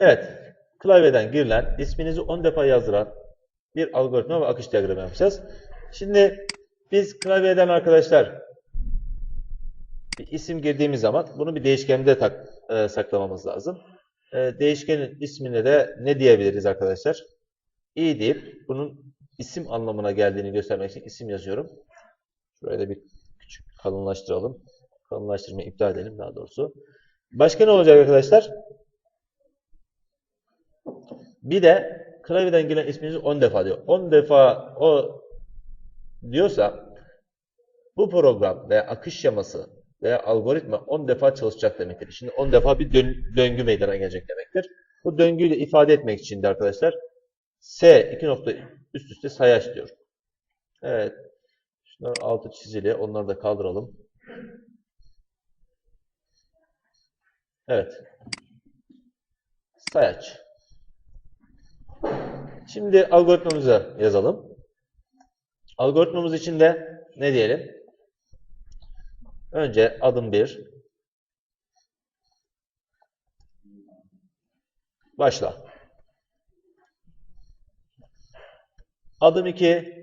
Evet. Klavyeden girilen, isminizi 10 defa yazdıran bir algoritma ve akış diyagramı yapacağız. Şimdi biz klavyeden arkadaşlar bir isim girdiğimiz zaman bunu bir değişkende tak, e, saklamamız lazım. E, değişkenin ismine de ne diyebiliriz arkadaşlar? i deyip bunun isim anlamına geldiğini göstermek için isim yazıyorum. Şuraya da bir küçük kalınlaştıralım. Kalınlaştırmayı iptal edelim daha doğrusu. Başka ne olacak arkadaşlar? Bir de klavyeden gelen isminizi 10 defa diyor. 10 defa o diyorsa bu program veya akış yaması veya algoritma 10 defa çalışacak demektir. Şimdi 10 defa bir dön- döngü meydana gelecek demektir. Bu döngüyü de ifade etmek için de arkadaşlar S iki nokta üst üste sayaç diyor. Evet. Şunlar altı çizili. Onları da kaldıralım. Evet. Sayaç. Şimdi algoritmamızı yazalım. Algoritmamız için de ne diyelim? Önce adım 1. Başla. Adım 2.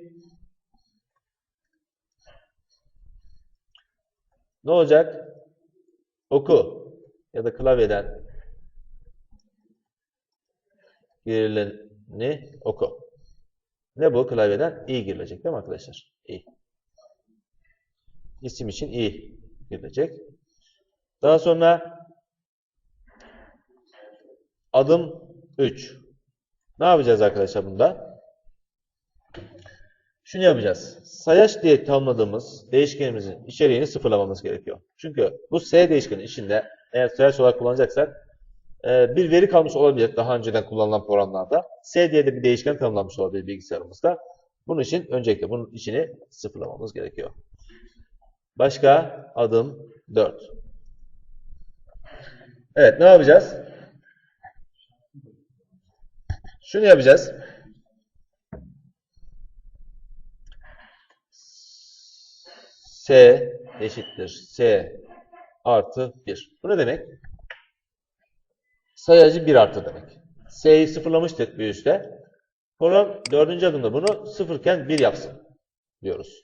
Ne olacak? Oku. Ya da klavyeden girileni oku. Ne bu? Klavyeden i girilecek değil mi arkadaşlar? i. İsim için i girilecek. Daha sonra adım 3. Ne yapacağız arkadaşlar bunda? Şunu yapacağız. Sayaç diye tanımladığımız değişkenimizin içeriğini sıfırlamamız gerekiyor. Çünkü bu S değişkenin içinde eğer sayaç olarak kullanacaksak bir veri kalmış olabilir daha önceden kullanılan programlarda. S diye de bir değişken tanımlanmış olabilir bilgisayarımızda. Bunun için öncelikle bunun içini sıfırlamamız gerekiyor. Başka adım 4. Evet ne yapacağız? Şunu yapacağız. S eşittir S artı 1. Bu ne demek? Sayacı 1 artı demek. S'yi sıfırlamıştık bir üstte. Program dördüncü adımda bunu sıfırken 1 yapsın diyoruz.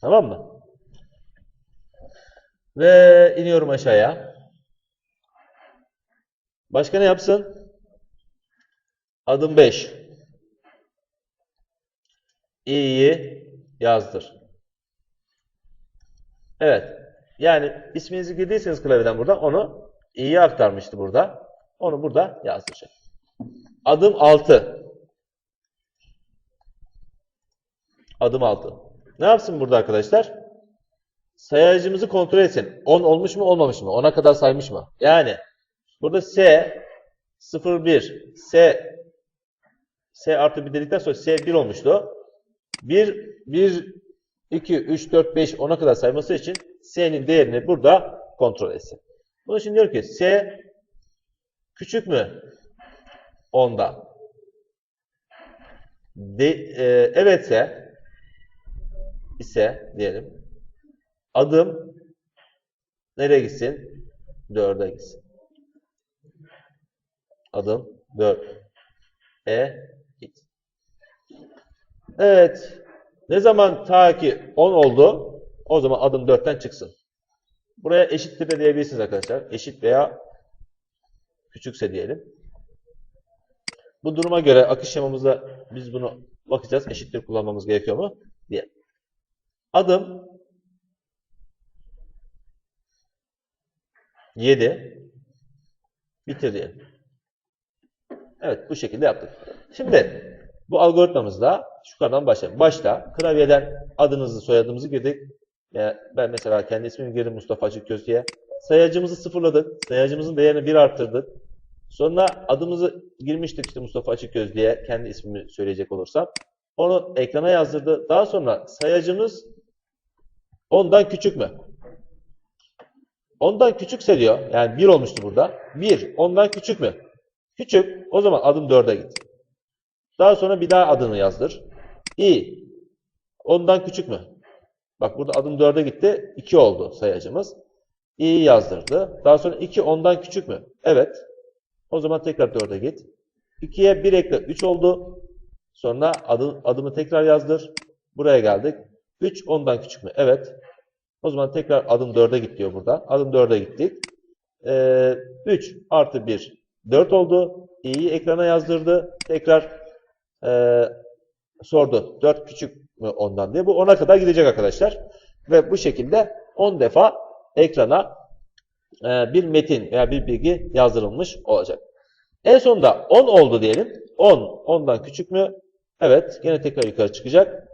Tamam mı? Ve iniyorum aşağıya. Başka ne yapsın? Adım 5. i'yi yazdır. Evet. Yani isminizi girdiyseniz klavyeden burada onu i'ye aktarmıştı burada. Onu burada yazdıracak. Adım 6. Adım 6. Ne yapsın burada arkadaşlar? Sayacımızı kontrol etsin. 10 olmuş mu olmamış mı? 10'a kadar saymış mı? Yani burada S 01 S S artı 1 dedikten sonra S 1 olmuştu. 1 1 2 3 4 5 10'a kadar sayması için S'nin değerini burada kontrol etsin. Bunun için diyor ki S küçük mü 10'dan? De, e, evetse ise diyelim adım nereye gitsin? 4'e gitsin. Adım 4. E git. Evet. Ne zaman ta ki 10 oldu o zaman adım 4'ten çıksın. Buraya eşittir de diyebilirsiniz arkadaşlar. Eşit veya küçükse diyelim. Bu duruma göre akış şemamızda biz bunu bakacağız. Eşittir kullanmamız gerekiyor mu? diye. Adım 7 bitir diyelim. Evet bu şekilde yaptık. Şimdi bu algoritmamızda yukarıdan başlayalım. Başta klavyeden adınızı soyadınızı girdik. Ben mesela kendi ismimi girdim Mustafa Açıkköz diye. Sayacımızı sıfırladık. Sayacımızın değerini 1 arttırdık. Sonra adımızı girmiştik işte Mustafa Açıkköz diye kendi ismimi söyleyecek olursam. Onu ekrana yazdırdı. Daha sonra sayacımız ondan küçük mü? Ondan küçükse diyor. Yani 1 olmuştu burada. 1 ondan küçük mü? Küçük. O zaman adım 4'e git. Daha sonra bir daha adını yazdır. i ondan küçük mü? Bak burada adım 4'e gitti. 2 oldu sayacımız. i'yi yazdırdı. Daha sonra 2 ondan küçük mü? Evet. O zaman tekrar 4'e git. 2'ye 1 ekle 3 oldu. Sonra adı, adımı tekrar yazdır. Buraya geldik. 3 10'dan küçük mü? Evet. O zaman tekrar adım 4'e git diyor burada. Adım 4'e gittik. Ee, 3 artı 1 4 oldu. i'yi ekrana yazdırdı. Tekrar e, sordu. 4 küçük mü ondan diye. Bu 10'a kadar gidecek arkadaşlar. Ve bu şekilde 10 defa ekrana bir metin veya bir bilgi yazdırılmış olacak. En sonunda 10 oldu diyelim. 10, 10'dan küçük mü? Evet. Yine tekrar yukarı çıkacak.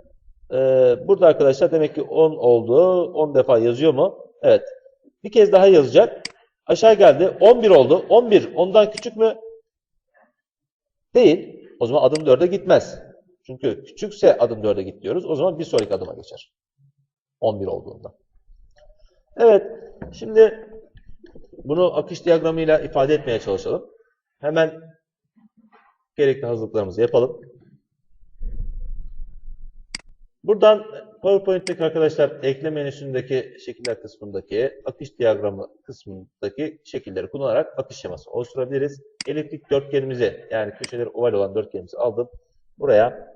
Ee, burada arkadaşlar demek ki 10 oldu. 10 defa yazıyor mu? Evet. Bir kez daha yazacak. Aşağı geldi. 11 oldu. 11 10'dan küçük mü? Değil. O zaman adım 4'e gitmez. Çünkü küçükse adım 4'e git diyoruz. O zaman bir sonraki adıma geçer. 11 olduğunda. Evet. Şimdi bunu akış diyagramıyla ifade etmeye çalışalım. Hemen gerekli hazırlıklarımızı yapalım. Buradan PowerPoint'teki arkadaşlar ekleme menüsündeki şekiller kısmındaki akış diyagramı kısmındaki şekilleri kullanarak akış şeması oluşturabiliriz. Eliptik dörtgenimizi yani köşeleri oval olan dörtgenimizi aldım. Buraya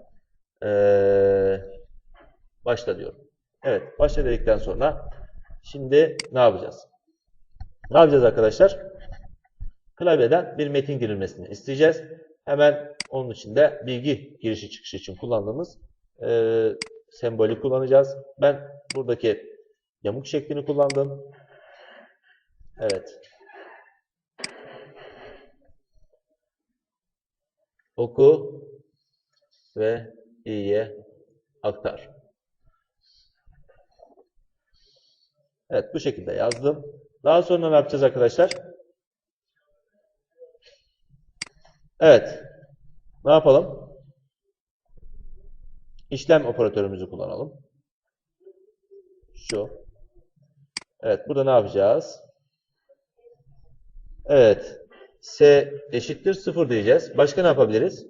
ee, başla diyorum. Evet başla dedikten sonra şimdi ne yapacağız? Ne yapacağız arkadaşlar? Klavyeden bir metin girilmesini isteyeceğiz. Hemen onun için de bilgi girişi çıkışı için kullandığımız e, sembolü kullanacağız. Ben buradaki yamuk şeklini kullandım. Evet. Oku ve iyiye aktar. Evet bu şekilde yazdım. Daha sonra ne yapacağız arkadaşlar? Evet. Ne yapalım? İşlem operatörümüzü kullanalım. Şu. Evet. Burada ne yapacağız? Evet. S eşittir 0 diyeceğiz. Başka ne yapabiliriz?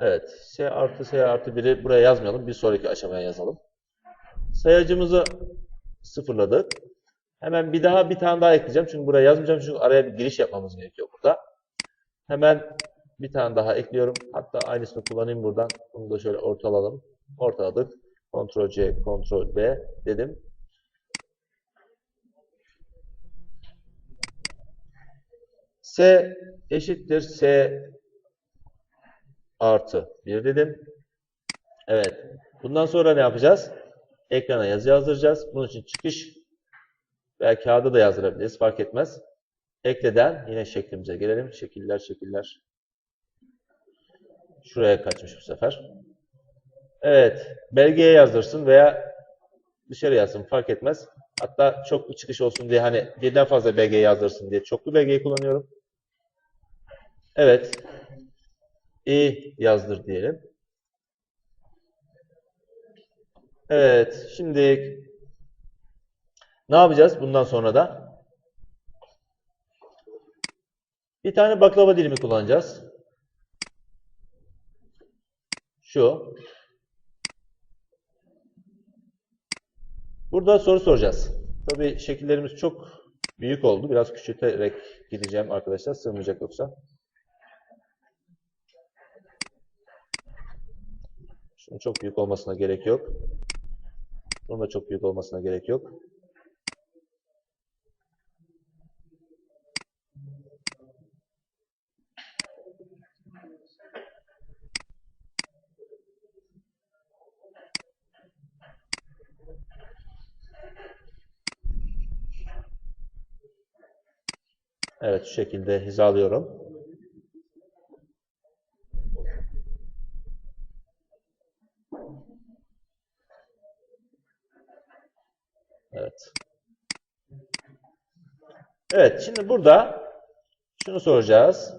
Evet. S artı S artı 1'i buraya yazmayalım. Bir sonraki aşamaya yazalım. Sayacımızı sıfırladık. Hemen bir daha bir tane daha ekleyeceğim. Çünkü buraya yazmayacağım. Çünkü araya bir giriş yapmamız gerekiyor burada. Hemen bir tane daha ekliyorum. Hatta aynısını kullanayım buradan. Bunu da şöyle ortalayalım. Ortaladık. Ctrl C, Ctrl V dedim. S eşittir S artı 1 dedim. Evet. Bundan sonra ne yapacağız? Ekrana yazı yazdıracağız. Bunun için çıkış veya kağıda da yazdırabiliriz. Fark etmez. Ekleden yine şeklimize gelelim. Şekiller, şekiller. Şuraya kaçmış bu sefer. Evet. Belgeye yazdırsın veya dışarı yazsın. Fark etmez. Hatta çoklu çıkış olsun diye hani birden fazla belgeyi yazdırsın diye çoklu belgeyi kullanıyorum. Evet. İyi yazdır diyelim. Evet. Şimdi ne yapacağız bundan sonra da? Bir tane baklava dilimi kullanacağız. Şu. Burada soru soracağız. Tabii şekillerimiz çok büyük oldu. Biraz küçülterek gideceğim arkadaşlar. Sığmayacak yoksa. Şunun çok büyük olmasına gerek yok. Bunun da çok büyük olmasına gerek yok. Evet şu şekilde hizalıyorum. Evet. Şimdi burada şunu soracağız.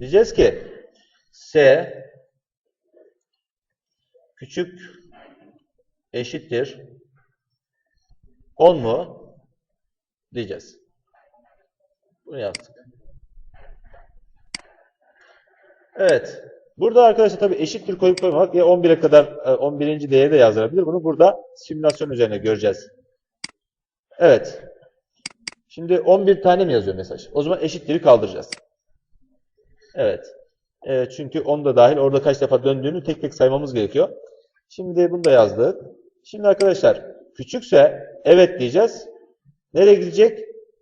Diyeceğiz ki S küçük eşittir 10 mu? Diyeceğiz. Bunu yazdık. Evet. Burada arkadaşlar tabii eşittir koyup koymamak ya 11'e kadar 11. değeri de yazdırabilir. Bunu burada simülasyon üzerine göreceğiz. Evet. Şimdi 11 tane mi yazıyor mesaj? O zaman eşitleri kaldıracağız. Evet. Evet, çünkü 10 da dahil orada kaç defa döndüğünü tek tek saymamız gerekiyor. Şimdi bunu da yazdık. Şimdi arkadaşlar küçükse evet diyeceğiz. Nereye gidecek?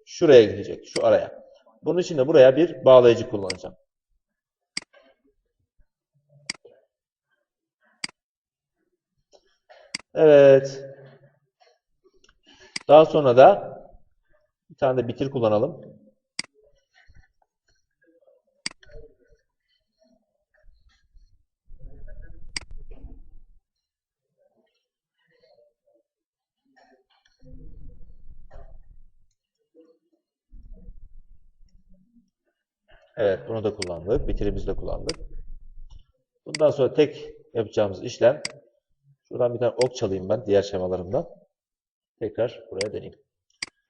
Şuraya gidecek. Şu araya. Bunun için de buraya bir bağlayıcı kullanacağım. Evet. Daha sonra da tane de bitir kullanalım. Evet, bunu da kullandık. Bitirimizi de kullandık. Bundan sonra tek yapacağımız işlem şuradan bir tane ok çalayım ben diğer şemalarımdan. Tekrar buraya döneyim.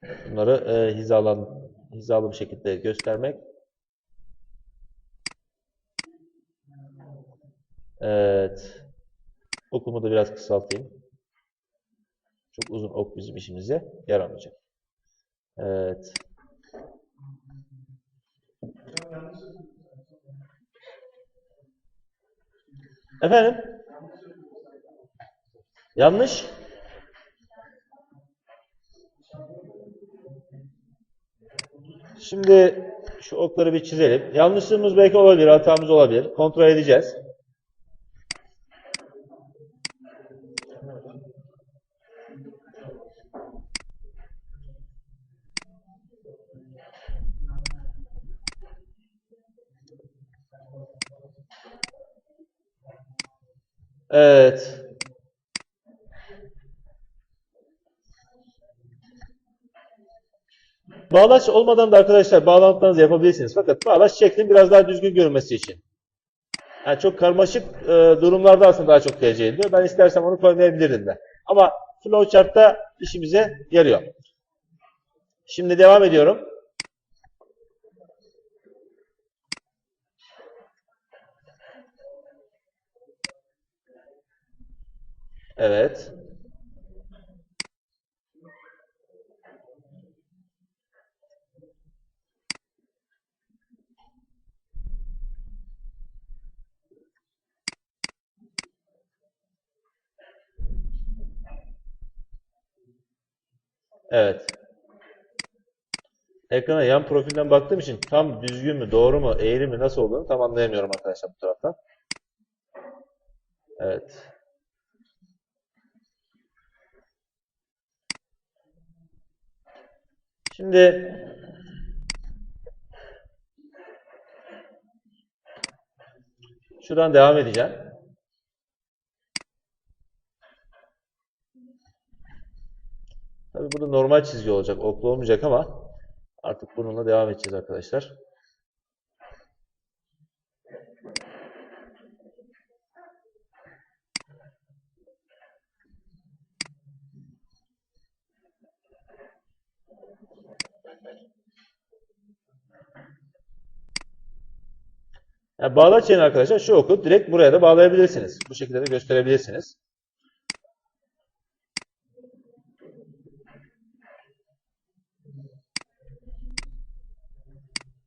Bunları e, hizalan, hizalı bir şekilde göstermek. Evet. Okumu da biraz kısaltayım. Çok uzun ok bizim işimize yaramayacak. Evet. Efendim? Yanlış. Şimdi şu okları bir çizelim. Yanlışlığımız belki olabilir, hatamız olabilir. Kontrol edeceğiz. Evet. Bağlaç olmadan da arkadaşlar bağlantılarınızı yapabilirsiniz. Fakat bağlaç şeklin biraz daha düzgün görünmesi için. Yani çok karmaşık e, durumlarda aslında daha çok tercih ediliyor. Ben istersem onu koymayabilirdim de. Ama flowchart'ta işimize yarıyor. Şimdi devam ediyorum. Evet. Evet. Ekrana yan profilden baktığım için tam düzgün mü, doğru mu, eğri mi, nasıl olduğunu tam anlayamıyorum arkadaşlar bu taraftan. Evet. Şimdi şuradan devam edeceğim. Burada normal çizgi olacak, oklu olmayacak ama artık bununla devam edeceğiz arkadaşlar. Yani bağlaç arkadaşlar şu oku direkt buraya da bağlayabilirsiniz. Bu şekilde de gösterebilirsiniz.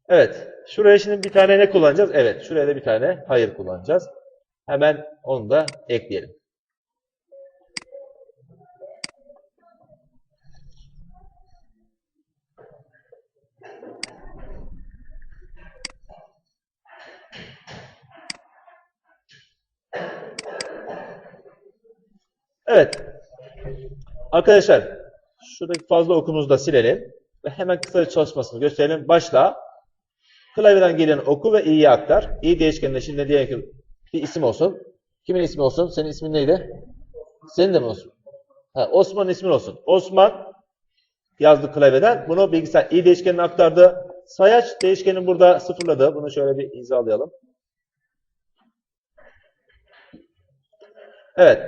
Evet. Şuraya şimdi bir tane ne kullanacağız? Evet. Şuraya da bir tane hayır kullanacağız. Hemen onu da ekleyelim. Evet. Arkadaşlar şuradaki fazla okumuzu da silelim. Ve hemen kısaca çalışmasını gösterelim. Başla. Klavyeden gelen oku ve i'yi aktar. i değişkeninde şimdi diyelim ki bir isim olsun. Kimin ismi olsun? Senin ismin neydi? Senin de mi olsun? Ha, Osman'ın ismin olsun. Osman yazdı klavyeden. Bunu bilgisayar i değişkenine aktardı. Sayaç değişkenini burada sıfırladı. Bunu şöyle bir hizalayalım. Evet.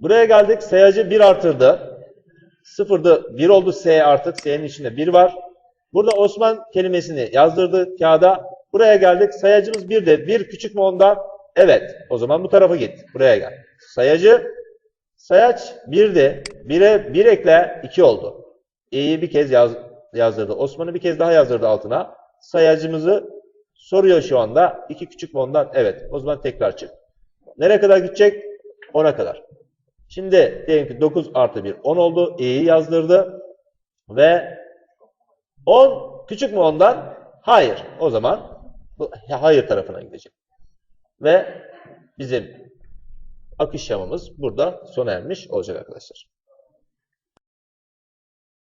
Buraya geldik. Sayacı 1 artırdı. Sıfırdı. 1 oldu S artık. S'nin içinde 1 var. Burada Osman kelimesini yazdırdı kağıda. Buraya geldik. Sayacımız 1 de. 1 küçük mü ondan? Evet. O zaman bu tarafa git. Buraya gel. Sayacı sayaç 1'di. 1'e 1 ekle 2 oldu. İ'yi bir kez yaz, yazdırdı. Osman'ı bir kez daha yazdırdı altına. Sayacımızı soruyor şu anda. 2 küçük mü ondan? Evet. O zaman tekrar çık. Nereye kadar gidecek? 10'a kadar. Şimdi diyelim ki 9 artı 1 10 oldu. İ'yi yazdırdı. Ve 10 küçük mü ondan? Hayır. O zaman hayır tarafına gidecek. Ve bizim akış şemamız burada sona ermiş olacak arkadaşlar.